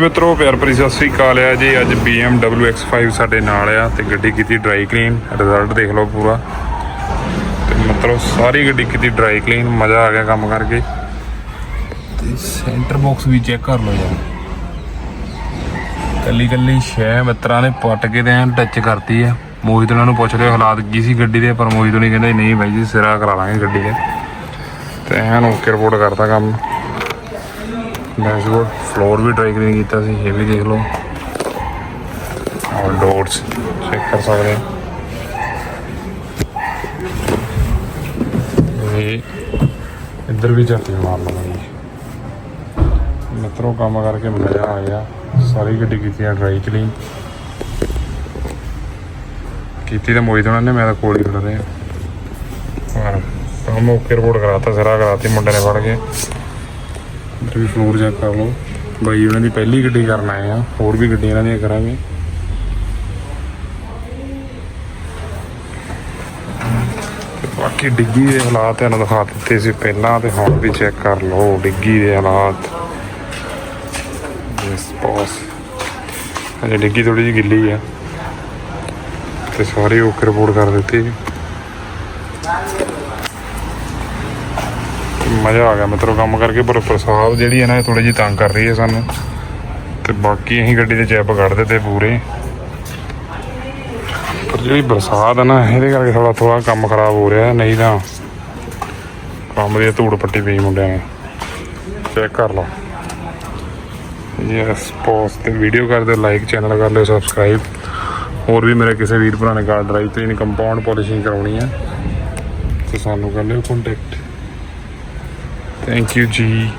ਮਿੱਤਰੋ, ਪਿਆਰ ਭਰੀ ਸਤਿ ਸ੍ਰੀ ਅਕਾਲ ਆ ਜੀ। ਅੱਜ BMW X5 ਸਾਡੇ ਨਾਲ ਆ ਤੇ ਗੱਡੀ ਕੀਤੀ ਡਰਾਈ ਕਲੀਨ ਰਿਜ਼ਲਟ ਦੇਖ ਲਓ ਪੂਰਾ। ਤੇ ਮਿੱਤਰੋ, ਸਾਰੀ ਗੱਡੀ ਕੀਤੀ ਡਰਾਈ ਕਲੀਨ ਮਜ਼ਾ ਆ ਗਿਆ ਕੰਮ ਕਰਕੇ। ਤੇ ਸੈਂਟਰ ਬਾਕਸ ਵੀ ਚੈੱਕ ਕਰ ਲਓ ਯਾਰ। ਕੱਲੀ ਕੱਲੀ ਸ਼ੈ ਮਿੱਤਰਾਂ ਨੇ ਪੱਟ ਕੇ ਤੇ ਐਨ ਟੱਚ ਕਰਤੀ ਆ। ਮੋਹਿਤ ਉਹਨਾਂ ਨੂੰ ਪੁੱਛ ਲਿਓ ਹਾਲਾਤ ਕੀ ਸੀ ਗੱਡੀ ਦੇ, ਪਰ ਮੋਹਿਤ ਨਹੀਂ ਕਹਿੰਦਾ ਨਹੀਂ ਬਾਈ ਜੀ, ਸਿਰਾ ਕਰਾ ਲਾਂਗੇ ਗੱਡੀ ਦੇ। ਤੇ ਐਨ ਓਕੇ ਰਿਪੋਰਟ ਕਰਤਾ ਕੰਮ। ਡੈਸ਼ਬੋਰਡ ਫਲੋਰ ਵੀ ਡਰਾਈ ਕਲੀਨ ਕੀਤਾ ਸੀ, ਇਹ ਵੀ ਦੇਖ ਲਓ। ਔਰ ਡੋਰਸ ਚੈੱਕ ਕਰ ਸਕਦੇ ਇਹ ਇੱਧਰ ਵੀ ਝਾਤੀ ਮਾਰ ਲਵਾਂਗੇ ਮਿੱਤਰੋ, ਕੰਮ ਕਰਕੇ ਮਜ਼ਾ ਆ ਗਿਆ। ਸਾਰੀ ਗੱਡੀ ਕੀਤੀ ਆ ਡਰਾਈ ਕਲੀਨ ਕੀਤੀ ਤਾਂ ਮੋਈ ਉਹਨਾਂ ਨੇ, ਮੈਂ ਤਾਂ ਕੋਲ ਹੀ ਖੜ ਰਿਹਾ। ਹਾਂ ਕੰਮ ਓਕੇ ਰਿਪੋਰਟ ਕਰਾਤਾ, ਸਾਰਾ ਕਰਾਤੀ, ਮੁੰਡੇ ਨੇ ਫੜ ਕੇ। ਵੀ ਫਲੋਰ ਚੈੱਕ ਕਰ ਲਓ। ਬਾਈ, ਉਹਨਾਂ ਦੀ ਪਹਿਲੀ ਗੱਡੀ ਕਰਨ ਆਏ ਆ। ਹੋਰ ਵੀ ਗੱਡੀਆਂ ਇਹਨਾਂ ਦੀਆਂ ਕਰਾਂਗੇ। ਬਾਕੀ ਡਿੱਗੀ ਦੇ ਹਾਲਾਤ ਤੁਹਾਨੂੰ ਦਿਖਾ ਦਿੱਤੇ ਸੀ ਪਹਿਲਾਂ ਤੇ ਹੁਣ ਵੀ ਚੈੱਕ ਕਰ ਲਓ, ਡਿੱਗੀ ਦੇ ਹਾਲਾਤ। ਇਸ ਪਾਸ ਅਜੇ ਡਿੱਗੀ ਥੋੜੀ ਜਿਹੀ ਗਿੱਲੀ ਆ। ਤੇ ਸਾਰੇ ਓਕੇ ਰਿਪੋਰਟ ਕਰ ਦਿੱਤੀ ਜੀ। ਮਜ਼ਾ ਆ ਗਿਆ। ਮਿੱਤਰੋ, ਕੰਮ ਕਰਕੇ ਪਰ ਪ੍ਰਸਾਦ ਜਿਹੜੀ ਹੈ ਨਾ, ਇਹ ਥੋੜੀ ਜਿਹੀ ਤੰਗ ਕਰ ਰਹੀ ਹੈ ਸਾਨੂੰ। ਤੇ ਬਾਕੀ ਅਸੀਂ ਗੱਡੀ ਦੇ ਚੈਪ ਕੱਢ ਦਿੱਤੇ ਪੂਰੇ। ਪਰ ਜਿਹੜੀ ਬਰਸਾਤ ਹੈ ਨਾ, ਇਹਦੇ ਕਰਕੇ ਥੋੜਾ ਥੋੜਾ ਕੰਮ ਖਰਾਬ ਹੋ ਰਿਹਾ ਨਹੀਂ ਤਾਂ ਕੰਮ ਦੀ ਧੂੜ ਪੱਟੀ ਪਈ ਮੁੰਡਿਆਂ ਨੇ। ਚੈੱਕ ਕਰ ਲਓ। ਯੈਸ ਪੋਸਟ ਤੇ ਵੀਡੀਓ ਕਰ ਦਿਓ ਲਾਈਕ ਚੈਨਲ ਕਰ ਲਿਓ ਸਬਸਕ੍ਰਾਈਬ ਹੋਰ ਵੀ ਮੇਰੇ ਕਿਸੇ ਵੀਰ ਭਰਾ ਨੇ ਕਾਰ ਡਰਾਈਵ ਤੇ ਕੰਪਾਊਂਡ ਪਾਲਿਸ਼ਿੰਗ ਕਰਾਉਣੀ ਹੈ, ਤੇ ਸਾਨੂੰ ਕਰ ਲਿਓ ਕੰਟੈਕਟ Thank you, G.